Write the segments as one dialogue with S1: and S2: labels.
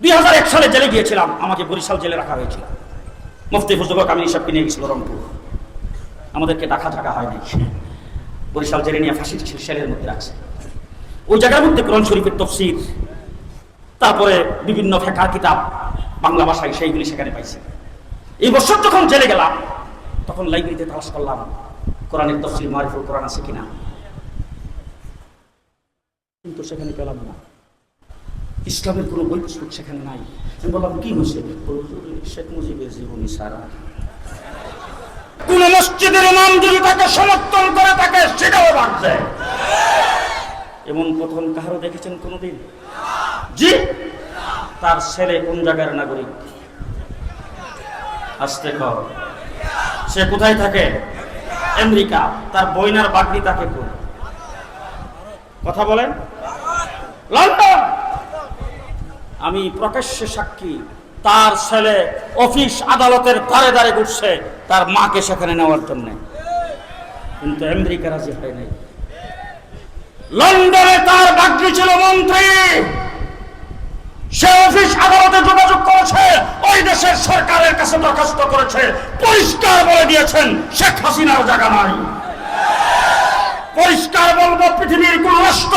S1: দুই হাজার এক সালে জেলে গিয়েছিলাম। আমাকে বরিশাল জেলে রাখা হয়েছিল। মুফতি ফুজুবক আমি সবকে নিয়ে গেছিল রংপুর আমাদেরকে ডাকা থাকা হয়নি বরিশাল জেলে নিয়ে ফাঁসির সেলের মধ্যে রাখছে ওই জায়গার মধ্যে কোরআন শরীফের তফসির, তারপরে বিভিন্ন ফেকার কিতাব, বাংলা ভাষায় সেইগুলি সেখানে পাইছি। এই বছর যখন জেলে গেলাম, তখন লাইব্রেরিতে তালাশ করলাম, কোরআনের তফসিল মারিফুল কোরআন আছে কিনা। কিন্তু সেখানে পেলাম না। ইসলামের কোনো বই পুস্তক সেখানে নাই। আমি বললাম, কি হয়েছে? শেখ মুজিবের জীবনী সারা। কোন মসজিদের ইমাম যদি তাকে সমর্থন করে তাকে সেটাও রাখছে এমন প্রথম কাহারও দেখেছেন কোনোদিন? জি? তার ছেলে কোন জায়গার নাগরিক? আসতে কর। সে কোথায় থাকে? আমেরিকা। তার বইনার বাগনি তাকে কোন? কথা বলেন? লন্ডন! আমি প্রকাশ্যে সাক্ষী, তার ছেলে অফিস আদালতের দ্বারে দ্বারে ঘুরছে, তার মাকে সেখানে নেওয়ার জন্য। কিন্তু আমেরিকা রাজি হয় নাই। লন্ডনে তার বাগ্নি ছিল মন্ত্রী। সে অফিস আদালতে যোগাযোগ করেছে, ওই দেশের সরকারের কাছে দরখাস্ত করেছে, পরিষ্কার বলে দিয়েছেন, শেখ হাসিনার জায়গা নাই। পরিষ্কার বলব, পৃথিবীর কোন রাষ্ট্র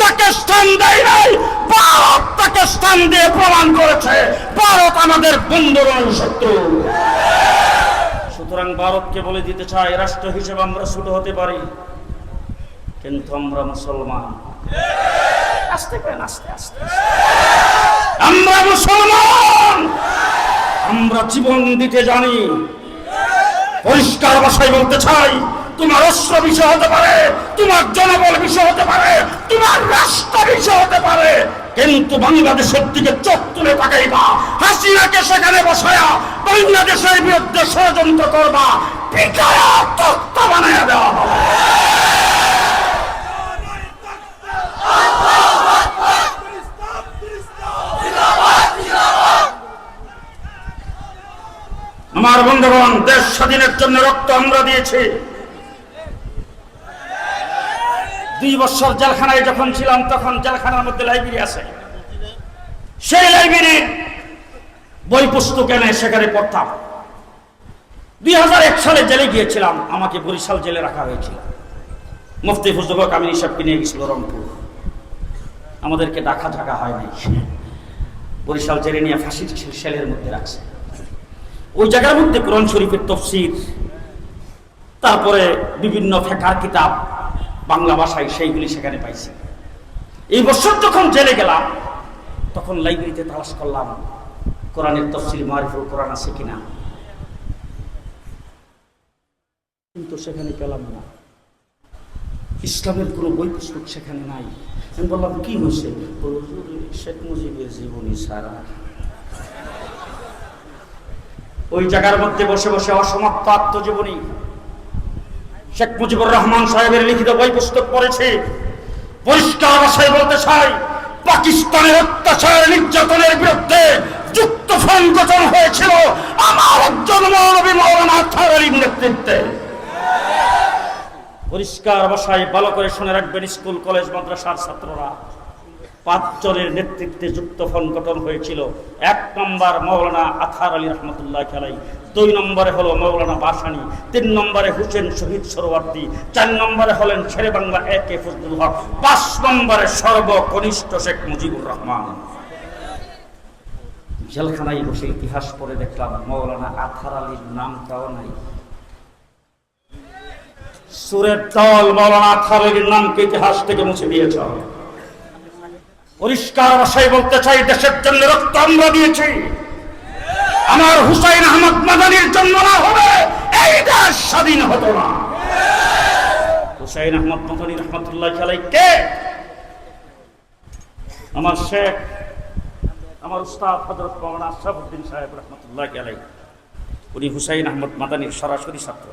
S1: যাকে স্থান দেয় নাই, ভারত তাকে স্থান দিয়ে প্রমাণ করেছে, ভারত আমাদের বন্ধুর শত্রু। সুতরাং ভারতকে বলে দিতে চাই, রাষ্ট্র হিসেবে আমরা ছোট হতে পারি, কিন্তু আমরা মুসলমান। আস্তে করেন আস্তে আস্তে। আমরা মুসলমান! আমরা জীবন দিতে জানি। পরিষ্কার ভাষায় বলতে চাই তোমার অস্ত্র বিষয় হতে পারে, তোমার জনবল বিষয় হতে পারে, তোমার রাষ্ট্র বিষয় হতে পারে। কিন্তু বাংলাদেশের দিকে চোখ তুলে তাকাইবা, হাসিনাকে সেখানে বসায়া, বাংলাদেশের বিরুদ্ধে ষড়যন্ত্র করবা তত্ত্ব বানায়া দেওয়া হবে। আমার বন্ধুগণ, দেশ স্বাধীনের জন্য রক্ত আমরা দিয়েছি। দুই বছর জেলখানায় যখন ছিলাম, তখন জেলখানার মধ্যে লাইব্রেরি আছে। সেই লাইব্রেরির বই পুস্তক এনে সেখানে পড়তাম। দুই হাজার এক সালে জেলে গিয়েছিলাম, আমাকে বরিশাল জেলে রাখা হয়েছিল। মুফতি ফুজুবক আমি সবকে নিয়ে গেছিল রংপুর। আমাদেরকে ডাকা থাকা হয় নাই। বরিশাল জেলে নিয়ে ফাঁসির সেলের মধ্যে রাখছে। ওই জায়গার মধ্যে কোরআন শরীফের তফসির, তারপরে বিভিন্ন ফেকার কিতাব বাংলা ভাষায় সেইগুলি সেখানে পাইছি। এই বছর যখন জেলে গেলাম, তখন লাইব্রেরিতে তালাশ করলাম, কোরআনের তফসিল মারিফুল কোরআন আছে কিনা। কিন্তু সেখানে পেলাম না। ইসলামের কোনো বই পুস্তক সেখানে নাই। আমি বললাম, কি হয়েছে? শেখ মুজিবের জীবনী সারা। ওই জায়গার মধ্যে বসে বসে অসমাপ্ত আত্মজীবনী শেখ মুজিবুর রহমান সাহেবের লিখিত বই পুস্তক পড়েছে। পরিষ্কার ভাষায় বলতে চাই, পাকিস্তানের অত্যাচার নির্যাতনের বিরুদ্ধে যুক্ত ফ্রন্ট গঠন হয়েছিল আমার একজন মৌলবী মৌলানা আথার আলীর নেতৃত্বে। পরিষ্কার ভাষায় ভালো করে শুনে রাখবেন স্কুল, কলেজ, মাদ্রাসার ছাত্ররা। পাঁচজনের নেতৃত্বে যুক্ত ফোন গঠন হয়েছিল। এক নম্বর মৌলানা আথার আলী রহমতুল্লাহ খেলাই, দুই নম্বরে হলো মৌলানা বাসানি, তিন নম্বরে হুসেন শহীদ সরোয়ার্দী, চার নম্বরে হলেন শেরে বাংলা এ কে ফজলুল হক, পাঁচ নম্বরে সর্বকনিষ্ঠ শেখ মুজিবুর রহমান। জেলখানায় বসে ইতিহাস পড়ে দেখলাম মৌলানা আথার আলীর নামটাও নাই। সুরের দল মৌলানা আথার আলীর নামকে ইতিহাস থেকে মুছে দিয়েছে। পরিষ্কার ভাষায় বলতে চাই, দেশের জন্য রক্ত আমরা দিয়েছি। আমার হুসাইন আহমদ মাদানির জন্য না হবে, এই দেশ স্বাধীন হতো না। হুসাইন আহমদ মাদানী রহমতুল্লাহ খেলাই কে? আমার শেখ, আমার উস্তাদ হজরত মৌলানা আশরাফুদ্দিন সাহেব রহমতুল্লাহ খেলাই উনি হুসাইন আহমদ মাদানির সরাসরি ছাত্র।